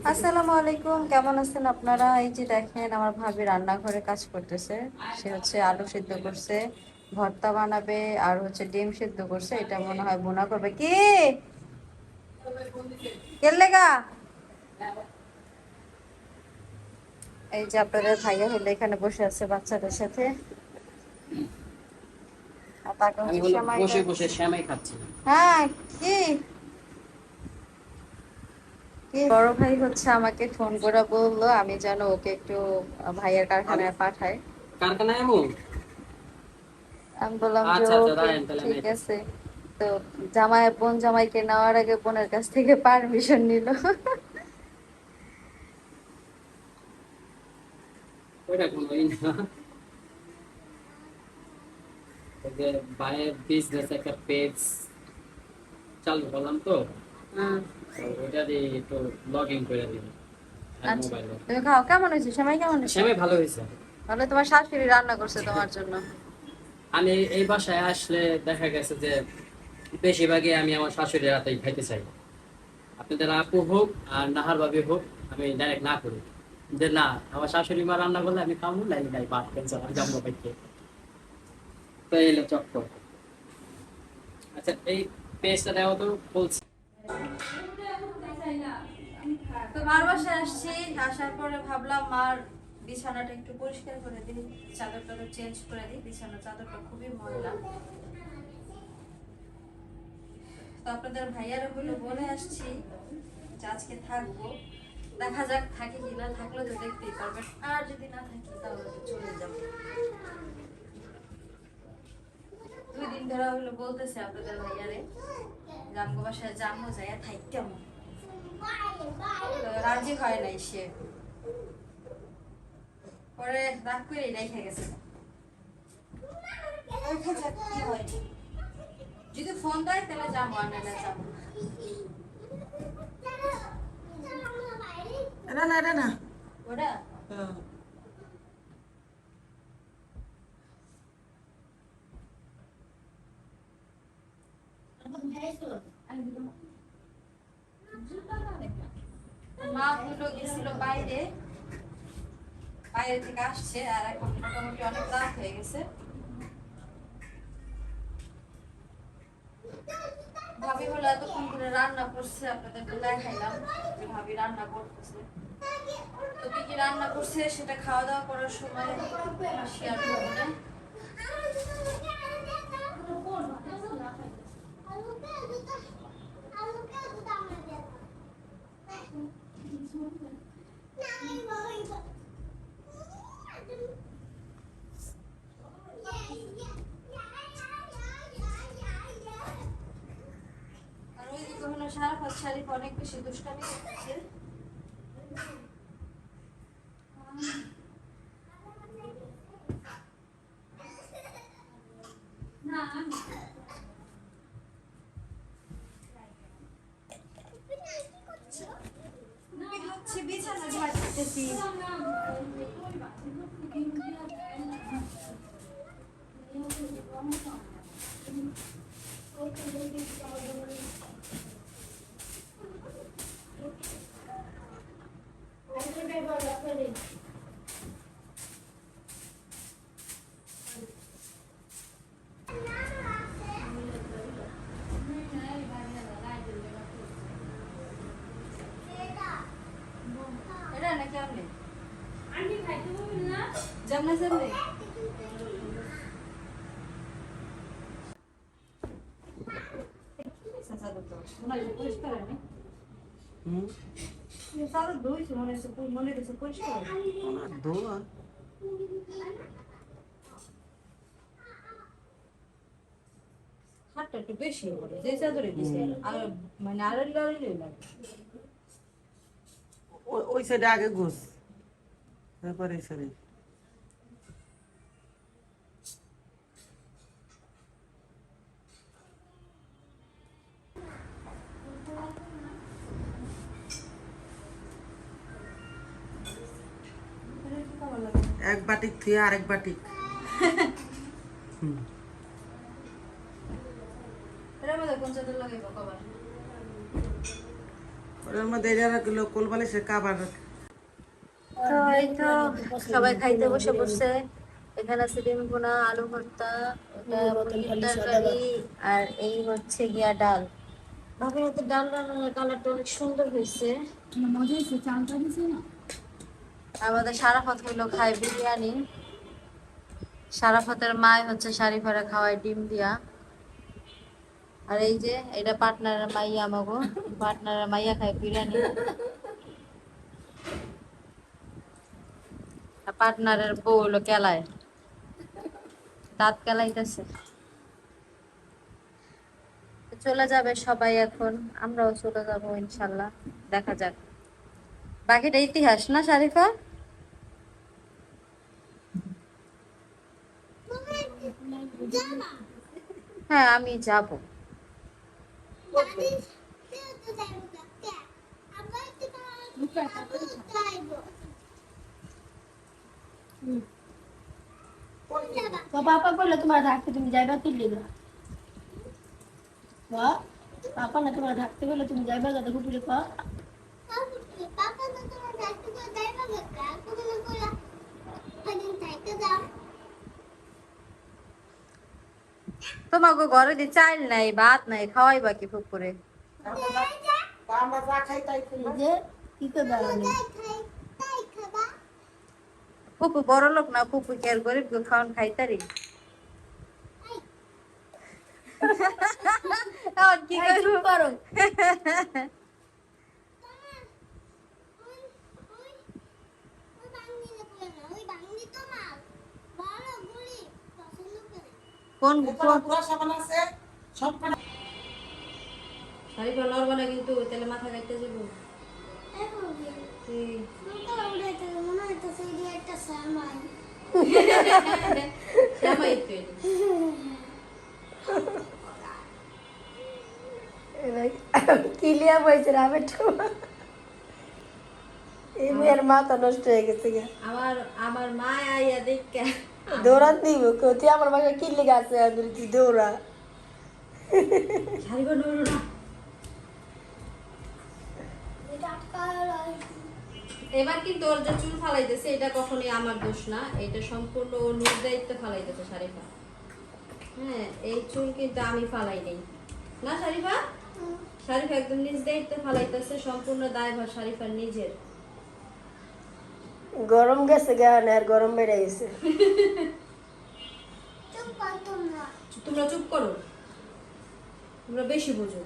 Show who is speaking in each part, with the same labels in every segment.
Speaker 1: আসসালামু আলাইকুম কেমন আছেন আপনারা? এই যে দেখেন আমার ভাবি রান্নাঘরে কাজ করতেছে। সে হচ্ছে আলু সিদ্ধ করছে ভর্তা বানাবে আর হচ্ছে ডিম সিদ্ধ করছে। এটা মনে হয় বোনা করবে। কি? কেলেগা এই যে আপনাদের ভাইয়া হলে এখানে বসে আছে বাচ্চাদের সাথে। আর তাকে হচ্ছে হ্যাঁ কি? বড় ভাই হচ্ছে আমাকে ফোন করে বলল আমি যেন ওকে একটু ভাইয়ের কারখানায় পাঠাই।
Speaker 2: কারখানায়
Speaker 1: আমি বললাম যে
Speaker 2: আচ্ছা, আচ্ছা,
Speaker 1: ঠিক আছে। তো জামাই বোন জামাইকে নেওয়ার আগে বোনের কাছ থেকে পারমিশন নিল।
Speaker 2: ওইটা কোনোই যে বাইরের বিজনেস একটা পেজ চালু করলাম তো। তো ওইটা দিয়ে একটু লগ ইন করে দিই
Speaker 1: আচ্ছা। তুমি খাও কেমন হয়েছে? সেমাই কেমন হয়েছে?
Speaker 2: শ্যামাই ভালো হয়েছে।
Speaker 1: তাহলে তোমার শাশুড়ি রান্না করছে তোমার জন্য।
Speaker 2: আমি এই বাসায় আসলে দেখা গেছে যে বেশিরভাগই আমি আমার শাশুড়ি রাতেই খাইতে চাই। আপনাদের আপু হোক আর নাহার ভাবি হোক আমি ডাইরেক্ট না করি। যে না আমার শাশুড়ি মা রান্না করলে আমি খাব আমি যাব বাইকে তো এই চক্কর। আচ্ছা এই পেজটা দেওয়া তো বলছি
Speaker 1: তো মার বাসায় আসছি, আসার পরে ভাবলাম, মার বিছানাটা একটু পরিষ্কার করে দিই চাদর টাদর চেঞ্জ করে দিই, বিছানার চাদরটা খুবই ময়লা। তো আপনাদের ভাইয়ারা হলো বলে আসছি যে আজকে থাকব, দেখা যাক থাকি কিনা থাকলে তো দেখতেই পারবেন। আর যদি না থাকি, তাহলে তো চলে যাব। দুই দিন ধরে হলো বলতেছে আপনাদের ভাইয়ারে, জামগো বাসায় জামো যায় থাকতে আমার তো রাজি হয় নাই সে। পরে রাগ করে রেখে গেছে। হয়? যদি ফোন দেয় তাহলে যাব আর না যাব না।
Speaker 3: না না
Speaker 1: ওটা? মা গেছিল বাইরে। বাইরে থেকে আসছে আর এখন মোটামুটি অনেক রাত হয়ে গেছে। ভাবি হলো এতক্ষণ করে রান্না করছে, আপনাদেরকে দেখাইলাম ভাবি রান্না করতেছে। তো কি কি রান্না করছে সেটা খাওয়া দাওয়া করার সময় শেয়ার করব না আর ওইদিকে সারাফাত অনেক বেশি দুষ্টামি হচ্ছে বিছানা ঝাড়তেছি। এটা নাকি আপনি যেমন যেমনি পরিষ্কার হয়নি
Speaker 3: হুম
Speaker 1: চাদর ধুইছে মনে হচ্ছে মনে হচ্ছে পরিষ্কার
Speaker 3: ওনার দোয়া
Speaker 1: হাতটা একটু বেশি পড়ে যে চাদরে দিছে আর মানে আড়াইলে আড়াইলে লাগে
Speaker 3: ওই- ওই সাইডে আগে ঘুষ তারপরে এই সাইডে এক বাটিক থুয়ে আরেক বাটিক।
Speaker 1: মধ্যে
Speaker 3: এটা কাবার?
Speaker 1: তো এই তো সবাই খাইতে বসে বসে এখানে আছে ডিম ভুনা আলু ভর্তা আর এই হচ্ছে গিয়া ডাল। ভাবির হাতে ডাল রান্নার কালারটা অনেক সুন্দর হয়েছে।
Speaker 4: মজা হয়েছে চালটা না?
Speaker 1: আমাদের সারাফত হইল খায় বিরিয়ানি। সারাফতের মায় হচ্ছে শারিফারা খাওয়ায় ডিম দিয়া। আর এই যে, এটা পার্টনারের মাইয়া আমাগো। পার্টনারের মাইয়া খায় বিরিয়ানি। পার্টনারের বউ হলো কেলায়। দাঁত কেলাইতেছে। চলে যাবে সবাই এখন। আমরাও চলে যাব ইনশাল্লাহ। দেখা যাক। বাকিটা ইতিহাস না শারিফা হ্যাঁ আমি যাব
Speaker 4: তো পাপা বলল তোমার থাকতে তুমি যাইবা তুললি না বা পাপা না তোমার থাকতে বললে তুমি যাইবা যাতে কুকুরে পা
Speaker 1: তোমাকে ঘরে দি চাল নাই ভাত নাই খাওয়াই বাকি পুকুরে?
Speaker 3: আমরা যা খাই তাই খাই
Speaker 4: এই যে কি করবে আমি
Speaker 1: বড় লোক না ফুপু কি গরিব গো খাওয়ান খাইতারি? কি
Speaker 4: করো।
Speaker 1: কোন
Speaker 3: পুরা
Speaker 1: না কিন্তু তাহলে মাথা কাটতে যাব।
Speaker 4: কিলিয়া বইছে এই মেয়ের মাথা নষ্ট হয়ে গেছে গা।
Speaker 1: আমার আমার মা আইয়া দেখে।
Speaker 4: দৌড়াত দিব তুই আমার বাসায় কিনলে গাছে তুই দৌড়া।
Speaker 1: এবার কিন্তু ওর যে চুল ফালাইতেছে এটা কখনোই আমার দোষ না। এটা সম্পূর্ণ ওর নিজ দায়িত্বে ফালাইতেছে শারিফা। হ্যাঁ এই চুল কিন্তু আমি ফালাই নেই। না শারিফা? শারিফা একদম নিজ দায়িত্বে ফালাইতেছে সম্পূর্ণ দায়ভার শারিফার নিজের।
Speaker 4: গরম গেছে গান আর গরম বেড়ে গেছে
Speaker 1: তোমরা চুপ করো তোমরা বেশি বোঝো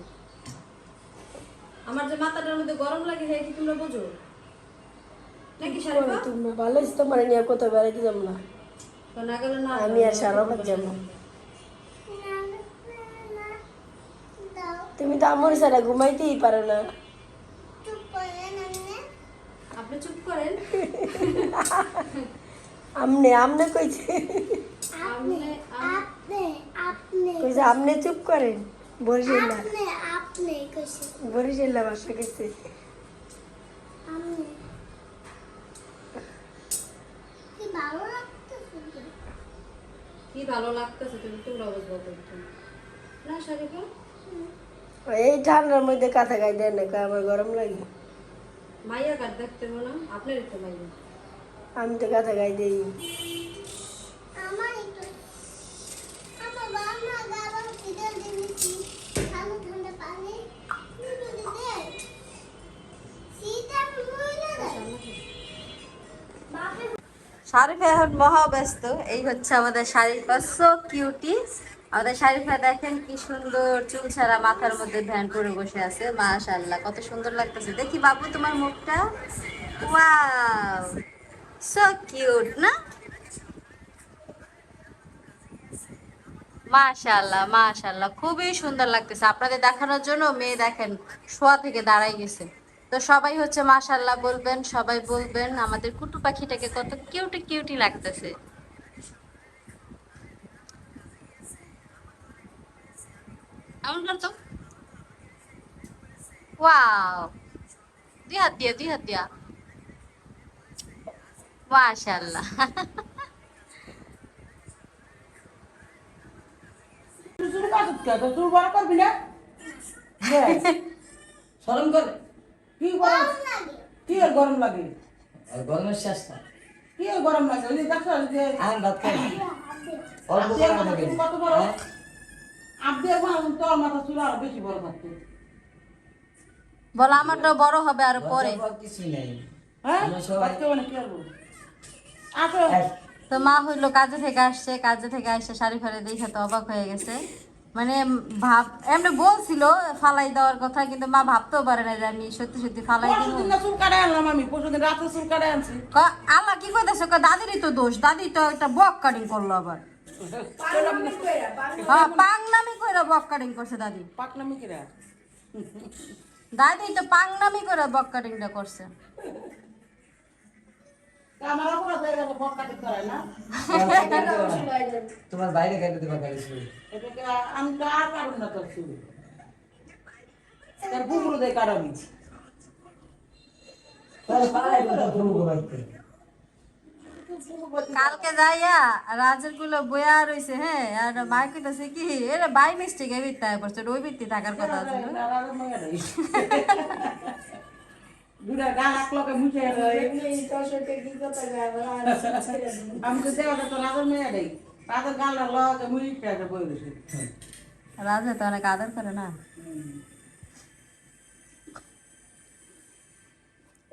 Speaker 1: আমার যে মাথাটার মধ্যে গরম লাগে হ্যাঁ কি তোমরা বোঝো নাকি শারিফা
Speaker 4: তুমি ভালো তোমার নিয়ে কোথাও বেড়াইতে যাব না
Speaker 1: তো না গেলে না
Speaker 4: আমি আর সারাফত যাব তুমি তো আমার সারা ঘুমাইতেই পারো না
Speaker 1: আপনি চুপ করেন।
Speaker 4: আমনে আমনে কইছে।
Speaker 1: আপনি
Speaker 4: কইছে আমনে চুপ করেন বরিশাল না। বরিশাল না বাসা গেছে।
Speaker 1: কি ভালো লাগতেছে তুমি বুঝব কিন্তু না শারিফা?
Speaker 4: এই ঠান্ডার মধ্যে কাঁথা গাই দেয় না আমার গরম লাগে।
Speaker 1: মাইয়া কাট দেখতে না আপনার তো মাইয়া।
Speaker 4: আমি তো কাঁথা গাই দেই।
Speaker 1: শারিফা এখন মহা ব্যস্ত এই হচ্ছে আমাদের শারিফা সো কিউটি আমাদের শারিফা দেখেন কি সুন্দর চুল ছাড়া মাথার মধ্যে ধ্যান করে বসে আছে, মাশাআল্লাহ, কত সুন্দর লাগতেছে। দেখি বাবু, তোমার মুখটা? ওয়াও সো কিউট না? মাশাআল্লাহ মাশাআল্লাহ, খুবই সুন্দর লাগতেছে। আপনাদের দেখানোর জন্য মেয়ে দেখেন শোয়া থেকে দাঁড়াই গেছে। তো সবাই হচ্ছে মাশাআল্লাহ বলবেন, সবাই বলবেন, আমাদের কুটু পাখিটাকে কত কিউটি কিউটি লাগতেছে। এমন করতো ওয়াও। দুই হাত দিয়া দুই হাত দিয়া। মাশাআল্লাহ।
Speaker 3: তুই কাজ কে তো তুই বড় করবি না
Speaker 2: শরম করে?
Speaker 3: কি গরম? কি এর গরম লাগে?
Speaker 5: আর গরমের শেষ না।
Speaker 3: কি গরম লাগে? ওই দেখো যে
Speaker 5: আমি ভাত খাই। অল্প গরম লাগে।
Speaker 3: কত বড় আরও বেশি বড় থাকতো
Speaker 1: বলো আমারটা বড় হবে আর পরে।
Speaker 3: হ্যাঁ? মানে
Speaker 1: তো মা হইল কাজে থেকে আসছে কাজে থেকে আসছে শাড়ি ফাড়ি দেখে তো অবাক হয়ে গেছে। মানে ভাব এমনি বলছিল ফালাই দেওয়ার কথা কিন্তু মা ভাবতেও পারে না যে আমি সত্যি সত্যি ফালাই দিব।
Speaker 3: চুল কাটাই আনলাম আমি পরশুদিন রাতে চুল কাটাই আনছি।
Speaker 1: আল্লাহ কি কইতেছে? ক দাদিরই তো দোষ দাদি তো একটা বক কাটিং করল আবার। হ্যাঁ পাংনামি কইরা বক কাটিং করছে দাদি।
Speaker 3: পাকনামি কিরা?
Speaker 1: দাদি তো পাংনামি করে বক কাটিংটা করছে।
Speaker 3: হয়ে
Speaker 5: তোমার বাইরে খাইতে দেবা গাড়ি শুরু
Speaker 3: আমি তো আর পারব না তোর চুল তার বুবুরু দিয়ে
Speaker 1: কালকে যাইয়া রাজেরগুলো বয়া রইছে হ্যাঁ? আর মা কইতাছে কি? এরে বাই মিস্টেক এ বিত্তায় পড়ছে ওই বিত্তি থাকার কথা ছিল
Speaker 3: দুটা গাল এক লগে মুছে আমি তো দেওয়া তো রাজার মেয়ে দেই রাজার গাল লগে মুছে বই রয়েছে
Speaker 1: রাজা তো অনেক আদর করে না।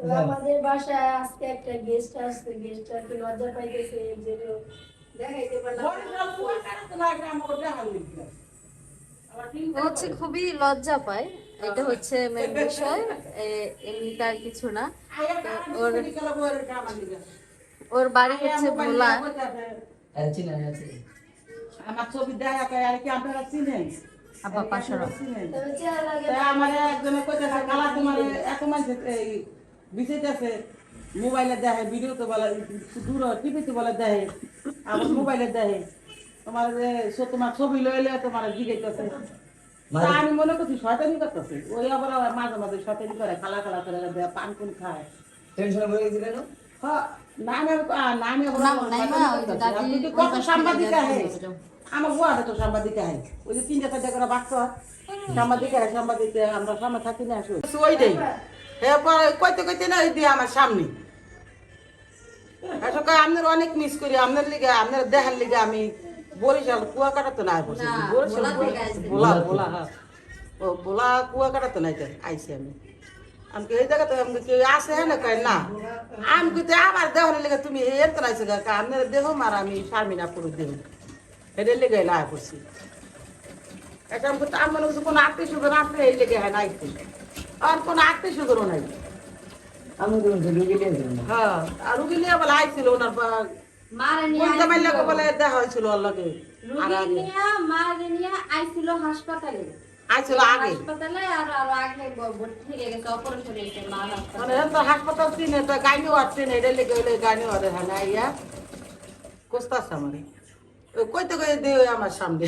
Speaker 4: আমাদের বাসায় আজকে একটা গেস্ট আসছে গেস্ট লজ্জা পাইতেছে? এর জন্য দেখাইতে পারলাম
Speaker 1: হচ্ছে খুবই লজ্জা পায়। এটা হচ্ছে মেন বিষয়। এমনিতে আর কিছু না। ওর বাড়ি হচ্ছে ভোলা।
Speaker 5: আর
Speaker 3: আমার ছবি দেখা কয় আর কি আপনারা চিনেন
Speaker 4: লাগে
Speaker 3: তাই আমার একজনে কইতেছে কালা তোমার এত এই বিছাইতেছে মোবাইলে দেখে ভিডিও তো বলে দূর টিভিতে বলে দেখে আবার মোবাইলে দেখে তোমার যে তোমার ছবি লইলে তোমার জিগাইতেছে। তা আমি মনে করছি শয়তানি করতেছে। ওই আবার মাঝে মাঝে শয়তানি করে খালা খালা করে দেয় পান কোন খায়।
Speaker 5: টেনশন হয়ে গেছিল
Speaker 1: না,
Speaker 3: আমার সাংবাদিক। আমার বুয়াটা তো সাংবাদিক আহে। ওই যে তিনটা চারটা করে বাক্স। সাংবাদিক আহে সাংবাদিক আমরা সামনে থাকি না আসো ওইটাই। এরপর কইতে কইতে না দিয়ে আমার সামনে। আসলে আপনার অনেক মিস করি আপনার লিগে আপনার দেখার লিগে আমি বরিশাল কুয়া কাটাতে না বসে বরিশাল। বোলা বোলা হ্যাঁ। ও বোলা কুয়া কাটাতে নাই আইসি আমি। আমি এই জায়গাতে আমি কেউ আসে হ্যাঁ না কয় না। আমি কিন্তু আমার দেহর লেগে তুমি এর তো নাইছে গা আপনার দেহ মার আমি শারমিনা পুরো দেহ। এদের লেগে না করছি। এটা আমি কিন্তু আমার কোনো আত্মীয় স্বজন আসলে এই লেগে হয় নাই আর কোনো আত্মীয় স্বজনও নাই?
Speaker 5: আমি তো রুগী নিয়ে
Speaker 3: হ্যাঁ আর রুগী নিয়ে বলে আইছিল ওনার বলে দেখা হয়েছিল
Speaker 1: আইছিল হাসপাতালে।
Speaker 3: আইছিল আগে।
Speaker 1: হাসপাতালে আর আর আগে ভর্তি থেকে গেছে অপারেশন হয়েছে মা
Speaker 3: মানে তো হাসপাতাল চিনে তো গাইনি ওয়ার্ড চিনে এটা লেগে হইলে গাইনি ওয়ার্ডে না ইয়া। কোস্তাস আমার। কইতে কই আমার সামনে।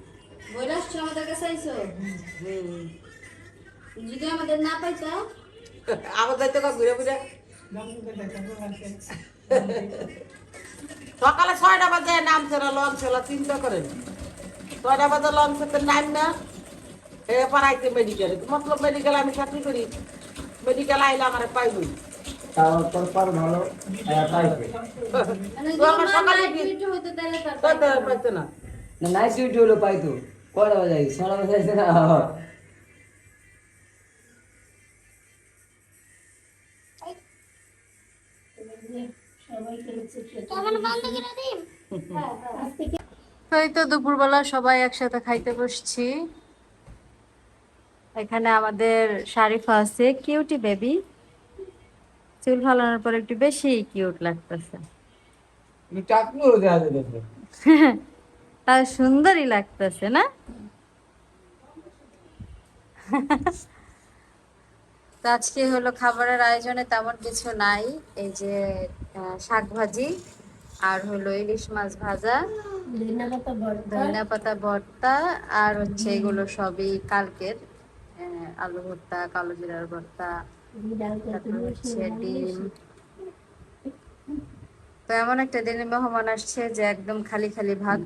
Speaker 1: বইলে আসছো আমাদের কাছে আইছো? যদি আমাদের না পাইতা?
Speaker 3: যাইতে কর ঘুরে ঘুরে। সকালে ছয়টা বাজে নামছে না লঞ্চ হলো চিন্তা করেন। ছয়টা বাজে লঞ্চ হতে নাম না। এরপর আইতে মেডিকেল মতলব মেডিকেল আমি চাকরি করি। মেডিকেল আইলে আমার পাইবই।
Speaker 5: তারপর পর ভালো পাইছে।
Speaker 1: মানে
Speaker 3: তো আমার সকালে কি-
Speaker 1: ডিউটি হইতো তাহলে তার
Speaker 3: তো
Speaker 1: পাইতা না।
Speaker 3: না।
Speaker 5: নাইট ডিউটি হলো পাইতো। কয়টা বাজে ছটা বাজে আইছে না
Speaker 1: এই তো দুপুরবেলা সবাই একসাথে খাইতে বসছি। এখানে আমাদের শারিফা আছে কিউটি বেবি। চুল ফালানোর পর একটু বেশি কিউট লাগতেছে। তার সুন্দরই লাগতেছে, না? আজকে হলো খাবারের আয়োজনে তেমন কিছু নাই। এই যে শাক ভাজি আর হলো ইলিশ মাছ ভাজা
Speaker 4: ধনিয়া পাতা ভর্তা
Speaker 1: আর হচ্ছে এগুলো সবই কালকের আলু ভর্তা, কালো জিরার ভর্তা হচ্ছে ডিম। তো এমন একটা দিনে মেহমান আসছে যে একদম খালি খালি ভাত।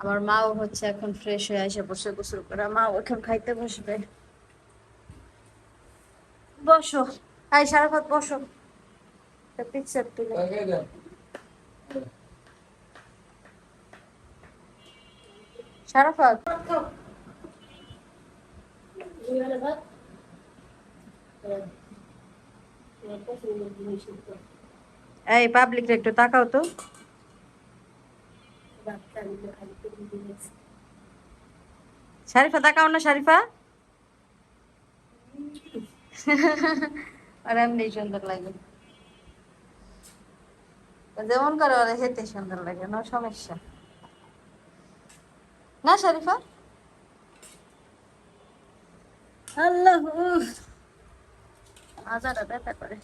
Speaker 1: আমার মাও হচ্ছে এখন ফ্রেশ হয়ে এসে বসে গোসল করে। মাও এখন খাইতে বসবে। বসো। আই সারাফাত বসো। পিকচার তুলে। সারাফাত
Speaker 4: হ্যাঁ। আমার পছন্দের জিনিস তো
Speaker 1: এই পাবলিক একটু তাকাও তো
Speaker 4: ভাতটা আমি তো খালি করে দিয়েছি
Speaker 1: শারিফা তাকাও না শারিফা। আর এমনি সুন্দর লাগে। যেমন করে ওরা হেতে সুন্দর লাগে না সমস্যা। না শারিফা? আল্লাহ। আজারা ব্যথা করে।